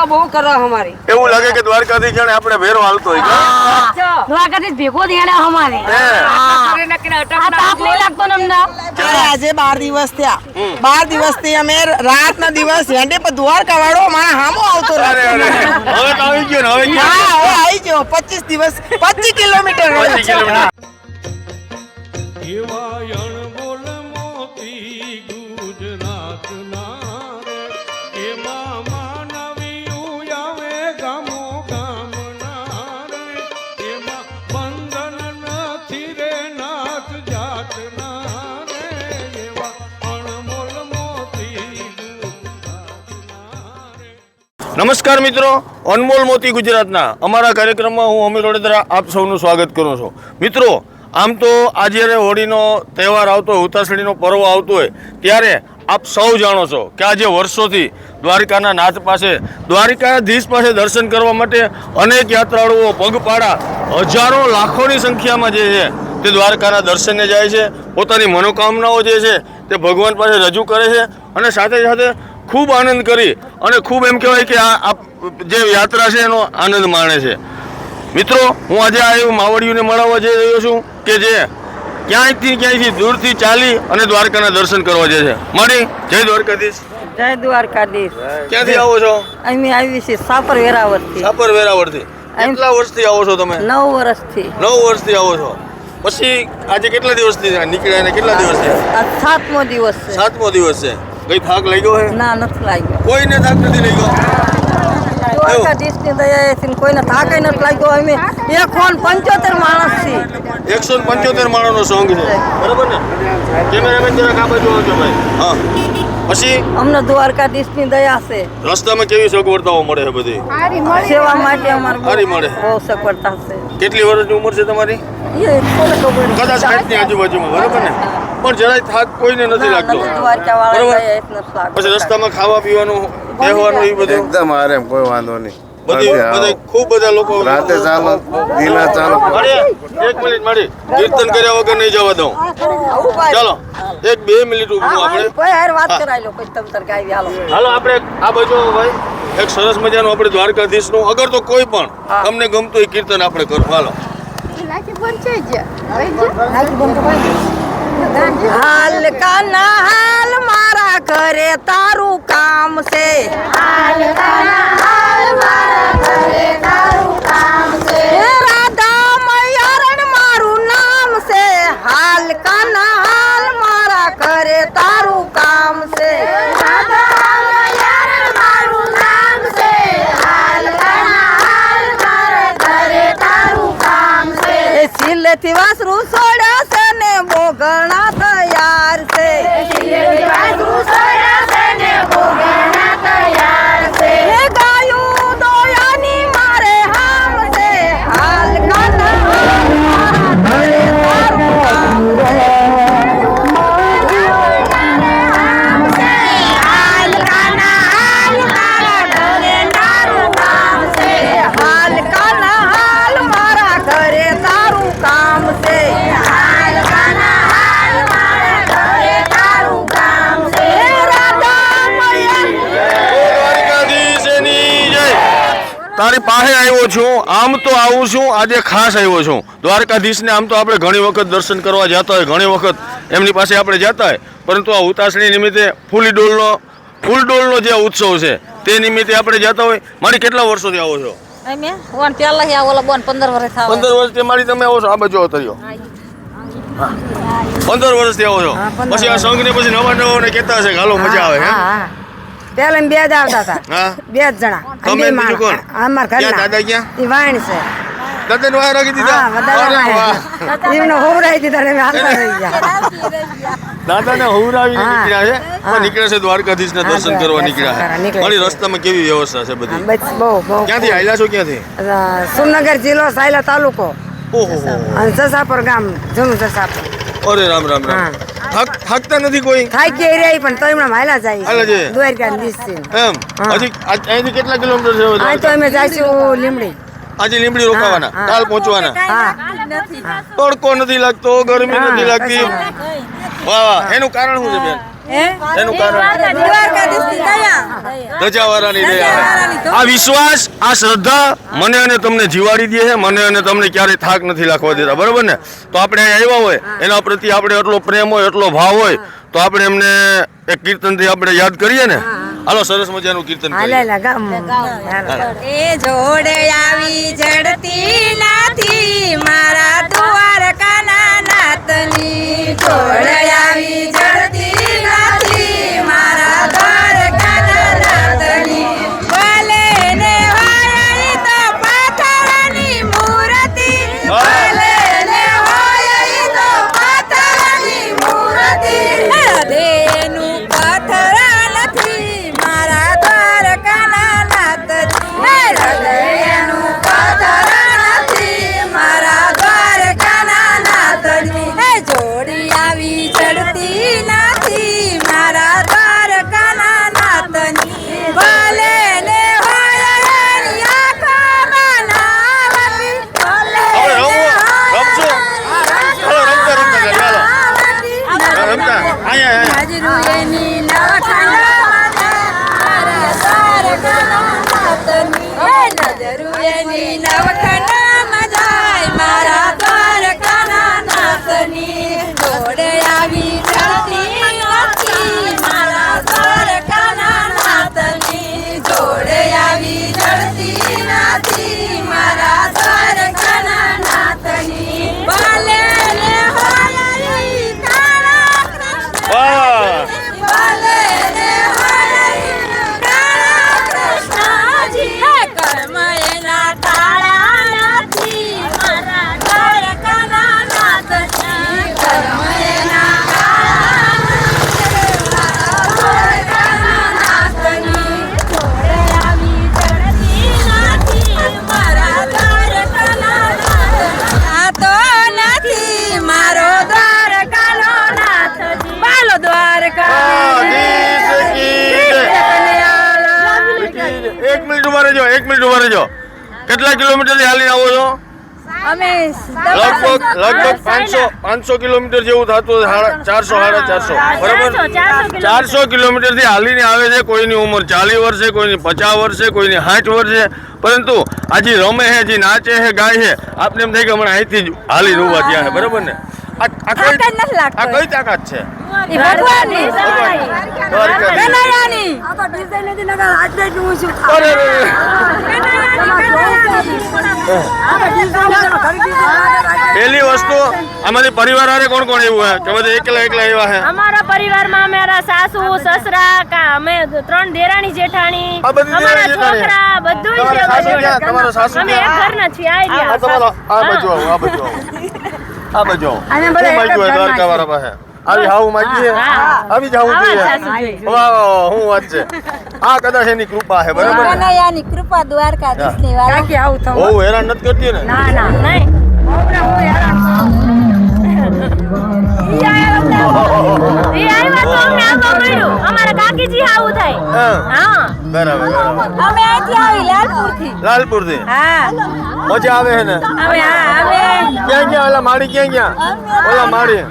સેવા બહુ કરો અમારી? એવું લાગે કે દ્વારકાથી જાણે આપણે ભેરો હાલતો હોય કા? દ્વારકાથી ભેગો દેણે અમારી. હે. આ તાપ નહીં લાગતો ને અમને અરે આજે બાર દિવસ થયા. બાર દિવસથી અમે રાત ના દિવસ હેન્ડે પર દ્વારકા વાળો મારા હામો આવતો હવે તો આવી ગયો હવે હા હવે આવી ગયો. પચીસ દિવસ પચીસ કિલોમીટર રોજ પચીસ કિલોમીટર. એવા નમસ્કાર મિત્રો, અનમોલ મોતી ગુજરાતના. અમારા કાર્યક્રમમાં હું અમીર વડોદરા આપ સૌનું સ્વાગત કરું છું. મિત્રો, આમ તો આ જ્યારે હોળીનો તહેવાર આવતો હોય ઉતાસળીનો પર્વ આવતો હોય, ત્યારે આપ સૌ જાણો છો કે આજે વર્ષોથી દ્વારિકાના નાથ પાસે, દ્વારિકાધીશ પાસે દર્શન કરવા માટે અનેક યાત્રાળુઓ પગપાળા હજારો, લાખોની સંખ્યામાં જે છે, તે દ્વારકાના દર્શને જાય છે. પોતાની મનોકામનાઓ જે છે, તે ભગવાન પાસે રજૂ કરે છે અને સાથે સાથે ખૂબ આનંદ કરી અને ખૂબ એમ કહેવાય કે આ જે યાત્રા છે એનો આનંદ માણે છે. મિત્રો હું આજે આ એવું માવડીઓને મળવા જઈ રહ્યો છું કે જે ક્યાંયથી ક્યાંયથી દૂરથી ચાલી અને દ્વારકાના દર્શન કરવા જાય છે. મારી જય દ્વારકાધીશ. જય દ્વારકાધીશ. ક્યાંથી આવો છો? અમે આવી છે સાપર વેરાવળથી. સાપર વેરાવળથી. કેટલા વર્ષથી આવો છો તમે? નવ વર્ષથી. નવ વર્ષથી આવો છો. પછી આજે કેટલા દિવસથી નીકળ્યા અને કેટલા દિવસ આ સાતમો દિવસ છે. સાતમો દિવસ છે. કઈ થાક લાગ્યો હે? ના નથી લાગ્યો. કોઈને થાક નથી લાગ્યો? કોઈને થાકે નથી લાગ્યો. અમે એક ફોન પંચોતેર માણસ એકસો પંચોતેર માણસનો સોંગ છે. બરાબર ને? કેમેરામેન ભાઈ. હા. પછી? અમને દ્વારકાધીશની દયા છે. રસ્તામાં કેવી સગવડતાઓ મળે છે બધી? સેવા માટે અમારે સારી મળે. બહુ સગવડતા છે. કેટલી વર્ષની ઉંમર છે તમારી? કદાચ આજુબાજુમાં બરાબર ને? પણ જરાય થાક કોઈને નથી લાગતો. બરાબર? દયા નથી લાગતો. પછી રસ્તામાં ખાવા પીવાનું રહેવાનું એ બધું? એકદમ આરામ કોઈ વાંધો નહીં. બધી ખૂબ બધા લોકો રાતે ચાલો દિના ચાલો. એક મિનિટ મારી કીર્તન કર્યા વગર નહીં જવા દઉં. ચાલો એક બે મિનિટ ઊભું આપણે. કોઈ હારે વાત કરાવી લો કોઈ તમ તાર હાલો હાલો આપણે આ બાજુ ભાઈ. એક સરસ મજાનું આપણે દ્વારકાધીશનું અગર તો કોઈ પણ તમને ગમતું એ કીર્તન આપણે કરવું હાલો. હાલ કાના હાલ મારા ઘરે તારું કામ છે. હે રાધા મયારણ મારું નામ છે. હાલ કાના હાલ મારા ઘરે તારું કામ છે. સિલેથી વાસરું આમ તો આવું છું આજે ખાસ આવ્યો છું. દ્વારકાધીશને આમ તો આપણે ઘણી વખત દર્શન કરવા જતા હોય ઘણી વખત એમની પાસે આપણે જતા હોય. પરંતુ આ ઉતાસણી નિમિત્તે ફૂલી ડોલનો ફૂલ ડોલનો જે ઉત્સવ છે તે નિમિત્તે આપણે જતા હોય. મારી કેટલા વર્ષોથી આવો છો? અમે વન પેલા હી ઓલા બોન 15 વર્ષ થાવ પંદર વર્ષથી મારી તમે આવો છો આ બાજુ આવતા પંદર વર્ષથી આવો છો. પછી આ સંઘ ને પછી નવા નવા કહેતા હશે હાલો મજા આવે હે. પેલા બે જ આવતા હતા. બે જ જણા. તમે અમે બીજું કોણ? અમાર ઘર ઘરના. દાદા ક્યાં? વાણ છે. દાદાને વાર રાખી દીધા? અરે વાહ. એમને હોવરાઈ દીધા ને અમે રહી ગયા. દાદાને હુવરાવીને. નીકળ્યા છે? પણ નીકળ્યા છે દ્વારકાધીશના હા, દર્શન કરવા નીકળ્યા છે. મારી. રસ્તામાં કેવી વ્યવસ્થા છે બધી? બહુ બહુ. ક્યાંથી આયલા છો ક્યાંથી? અ, સુરનગર જિલ્લો સાયલા તાલુકો. ઓહો. અને સસાપર ગામ જૂનું સસાપર અરે રામ રામ રામ. થાકતા નથી કોઈ? થાકી કે રહી પણ તો એમણે હાલા હાલા જાય જાય. દ્વારકા છે એમ? હજી અહીંથી કેટલા કિલોમીટર છે આ તો? અમે જાશું લીમડી આજે લીમડી રોકાવાના. કાલ પહોંચવાના હા. તડકો નથી લાગતો ગરમી નથી લાગતી. વાહ વાહ. એનું કારણ શું છે બેન? એનું કારણ? દ્વારકાધીશની દયા. ગજાવાળાની દયા. ગજાવાળાની તો- આ વિશ્વાસ આ શ્રદ્ધા મને અને તમને જીવાડી દે છે મને અને તમને ક્યારેય થાક નથી લાખવા દેતા બરાબર ને? તો આપણે આવ્યા હોય એના પ્રત્યે આપણે એટલો પ્રેમ હોય એટલો ભાવ હોય તો આપણે એમને એક કીર્તનથી આપણે યાદ કરીએ ને? હાલો સરસ મજાનું કીર્તન એ જોડે આવી જડતી નથી મારા દ્વારકાના નાતની જોડે આવી જડતી મિનિટ ઊભા રહેજો. કેટલા કિલોમીટરથી હાલીને આવો છો? અમે લગભગ લગભગ પાંચસો પાંચસો કિલોમીટર જેવું થતું ચારસો સાડા ચારસો. બરાબર? ચારસો કિલોમીટર. થી હાલીને આવે છે કોઈની ઉંમર ચાલીસ વર્ષે કોઈની પચાસ વર્ષે કોઈની સાઠ વર્ષે. પરંતુ આજે રમે છે જે નાચે છે ગાય છે આપને એમ થાય કે હમણાં અહીંથી જ હાલી ઊભા થયા છે. બરાબર ને? આ કઈ અરે. પહેલી વસ્તુ અમારી પરિવાર કોણ કોણ એવું છે કે બધા એકલા એકલા એવા હે? અમારા પરિવારમાં અમારા સાસુ સસરા કા અમે ત્રણ દેરાણી જેઠાણી અમારા છોકરા બધું તમારા છે? તમારા સાસુ અમે એક? ઘરના છીએ આ તમારો આ બાજુ આવો આ બાજુ આવો. આ બાજુ આવો. અમે શું બધા એક જ માંગ્યું હોય દ્વારકા વાળા પાસે? આવી હાવું માંગી છે? આવી જ હાવું આવા જોઈએ. વાહ વાહ, હું વાત છે. આ કદાચ એની કૃપા છે બરાબર? ને કનૈયાની કૃપા આવું વાળા બહુ હેરાન નથી કરતી ને? ના ના. નહીં. ઈ આવ્યા તો અમને આવવા મળ્યું અમારા કાકીજી આવું થાય. હા, હા. બરાબર અમે અહીંથી આવી લાલપુરથી. લાલપુરથી હા. મજા આવે છે ને? અમે હા અમે. ક્યાં ક્યાં? ઓલા માડી ક્યાં ક્યાં? ઓલા માડી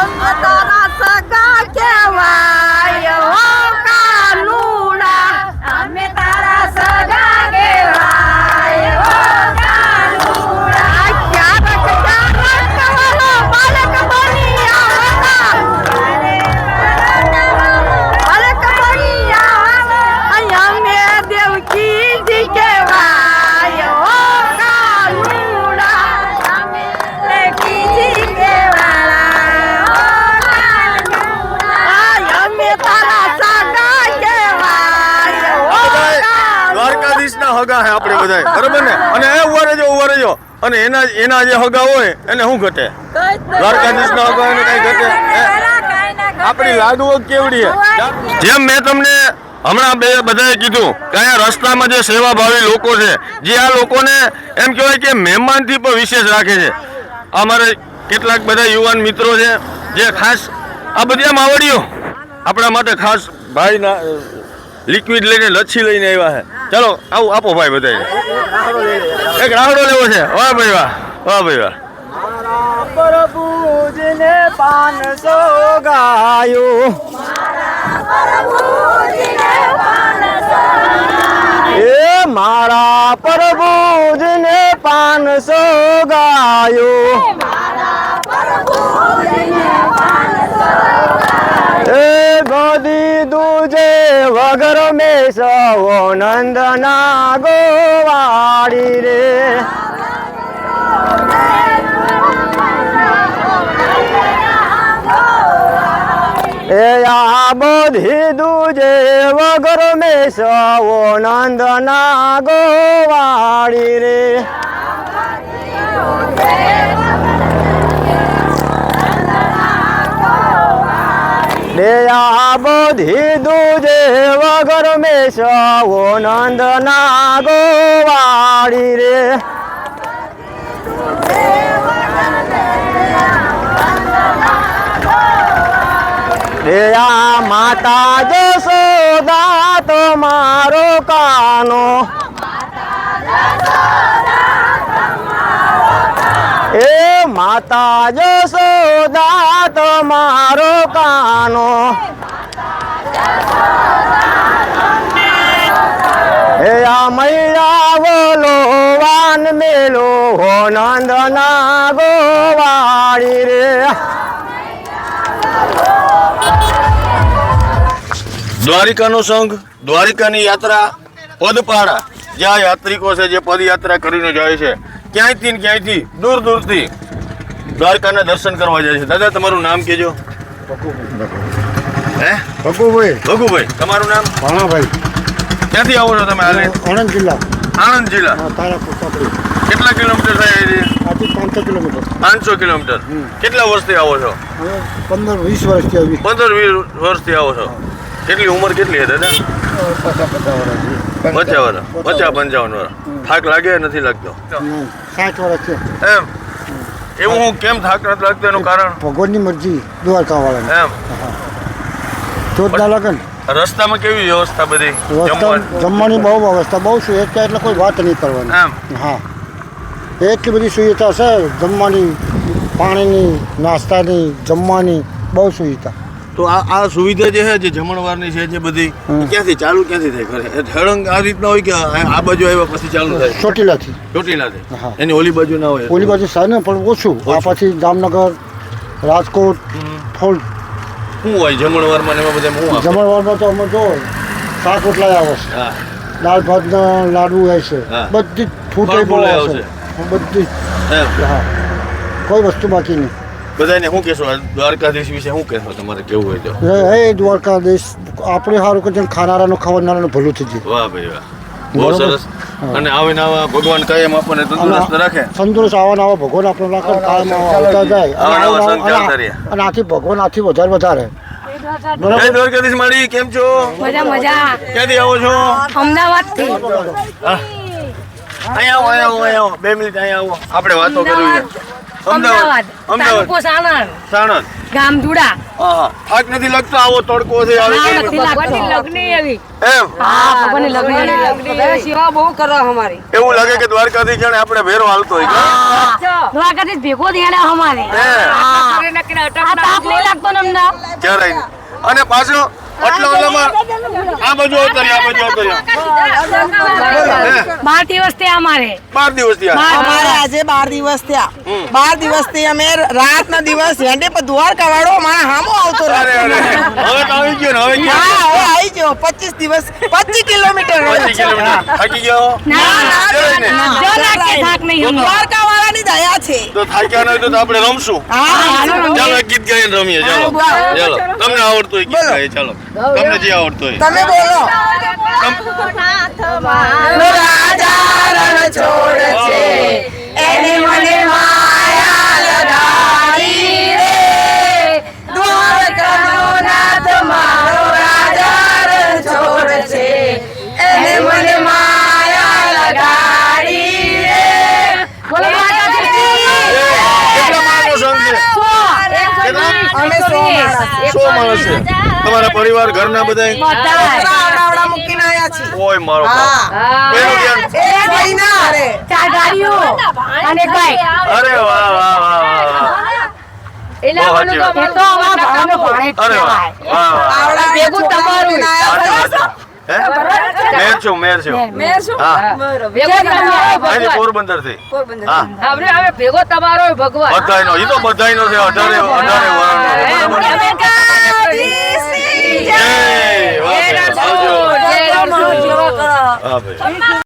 અમે તારા સગા કહેવાય હગા છે આપણે બધા બરાબર ને? અને એ ઊભા રહેજો ઊભા રહેજો. અને એના એના જે હગા હોય એને શું ઘટે? દ્વારકાધીશ ના હગા એને કઈ ઘટે? આપણી લાડુઓ કેવડી છે. જેમ મેં તમને હમણાં બે બધાએ કીધું કે અહીંયા રસ્તામાં જે સેવાભાવી લોકો છે જે આ લોકોને એમ કહેવાય કે મહેમાનથી પણ વિશેષ રાખે છે. અમારે કેટલાક બધા યુવાન મિત્રો છે જે ખાસ આ બધી આમ આવડીઓ આપણા માટે ખાસ ભાઈના લિક્વિડ લઈને લચ્છી લઈને આવ્યા છે. ચલો, આવું આપો ભાઈ બધા એક રાહડો લેવો છે. વાહ ભાઈ વાહ વાહ ભાઈ વાહ. પ્રભુજને પાંચસો ગાયો એ મારા પ્રભુજને પાંચસો ગાયો એ ગદી વગર મેં સવો નંદના ગોવાડી રે. એ આ બધી દુજે વગર મેં સવો નંદના ગોવાડી રે. રે આ બધી દૂજે વગર મેં સવો નંદના ગોવાડી રે રે આ માતા જશોદા તો મારો કાનો એ માતા જશોદા તમારો કાનો. હે આ મૈયા બોલો વાન મેલો હો નંદના ગોવાળી રે. દ્વારિકાનો સંઘ, દ્વારિકાની યાત્રા, પદપાડા. જ્યાં યાત્રિકો છે, જે પદયાત્રા કરીને જાય છે. ક્યાંયથી ક્યાંયથી? દૂર દૂરથી. દ્વારકાના દર્શન કરવા જાય છે. દાદા તમારું નામ કહેજો. હે? ભગુભાઈ. ભગુભાઈ તમારું નામ? ભાણાભાઈ. ક્યાંથી આવો છો તમે હાલે? આણંદ જિલ્લા. આણંદ જિલ્લા. કેટલા કિલોમીટર થાય પાંચસો કિલોમીટર. પાંચસો કિલોમીટર. કેટલા વર્ષથી આવો છો? પંદર વીસ વર્ષથી આવી. પંદર વીસ વર્ષથી આવો છો. કેટલી ઉંમર કેટલી છે દાદા? પચાસ વર્ષ. પચાસ પંચાવન વર્ષ. થાક લાગે નથી લાગતો? સાઠ વર્ષ છે. એમ? એવું હું કેમ થાક નથી લાગતો એનું કારણ? ભગવાનની મરજી દ્વારકા વાળા એમ ચોથ ના લગન. રસ્તામાં કેવી વ્યવસ્થા બધી? જમવાની? જમવાની બહુ વ્યવસ્થા બહુ સુવિધા એટલે કોઈ વાત નહીં કરવાની. એમ? હા. એટલી બધી સુવિધા છે જમવાની પાણીની નાસ્તાની જમવાની બહુ સુવિધા. તો આ આ સુવિધા જે છે જે જમણવારની છે જે બધી ક્યાંથી ચાલુ ક્યાંથી થાય? ખરે એ આ રીતના હોય કે આ બાજુ આવ્યા પછી ચાલુ થાય? ચોટીલાથી. ચોટીલા થી હા. એની ઓલી બાજુ ના હોય? ઓલી બાજુ સાને પણ ઓછું. આ પછી જામનગર રાજકોટ ફોલ શું હોય જમણવારમાં એમાં બધા શું? જમણવારમાં તો અમે જો શાક રોટલા આવે છે. દાળ ભાતના લાડુ હોય છે. બધી ફૂટે બોલાય છે. બધી હા. કોઈ વસ્તુ બાકી નહીં. બધાને શું કહેશો? દ્વારકાધીશ વિશે શું કહેશો? તમારે કેવું હોય તો. હે દ્વારકાધીશ આપણે સારું કે ખાનારાનું ખાવાનારાનું ભલું થઈ જાય. વાહ ભાઈ વાહ. બહુ સરસ. અને આવે આવા ભગવાન કાયમ આપણને તંદુરસ્ત રાખે. તંદુરસ્ત આવા નવા ભગવાન આપણે રાખે કાયમ આવતા જાય. આવા નવા આવા- સંત ચાલતા અને આથી ભગવાન આથી વધારે વધારે. જય દ્વારકાધીશ માળી કેમ છો? મજા મજા. ક્યાંથી આવો છો? અમદાવાદથી અહીંયા અહીંયા આવો અહીંયા આવો. બે મિનિટ અહીંયા આવો. આપણે વાતો કરવી છે. અમદાવાદ. તાલુકો સાણંદ. સાણંદ. ગામ ધુડા. નથી લાગતો આવો તડકો છે આવે નથી આવી એમ. હા ભગવાનની લગ્ની સેવા બહુ કરો અમારી. એવું લાગે કે દ્વારકાથી જાણે આપણે ભેરો હાલતો હોય? દ્વારકાથી ભેગો દેણે અમારે. હે. આ તાપ નહીં લાગતો ને અમને ક્યારે અને પાછો બાર દિવસ થયા અમારે. બાર દિવસ થયા. અમારે આજે બાર દિવસ થયા. બાર દિવસથી અમે રાત ના દિવસ હેંડે પર દ્વારકા વાળો અમારા હામો આવતો હવે આવી ગયો હવે આવી ગયો પચીસ દિવસ પચીસ કિલોમીટર રહ્યો. થાકી ગયો. દ્વારકા વાળાની દયા છે તો થાક્યા ન તો આપણે રમશું ચાલો એક ગીત ગાઈને રમીએ ચાલો ચાલો તમને આવડતું હોય ગીત ગાઈએ ચાલો તમને જે આવડતું હોય તમે બોલો રાજા રણ છોડ છે વાત. છે. હે? મેર છું મેર છું. મેં શું હા. ભેગો તમારો અહીંથી ભગવાન. પોરબંદરથી ભેગો તમારો ભગવાન. બધાયનો. એ તો બધાયનો છે. અઢારે અઢારે? જય. જય.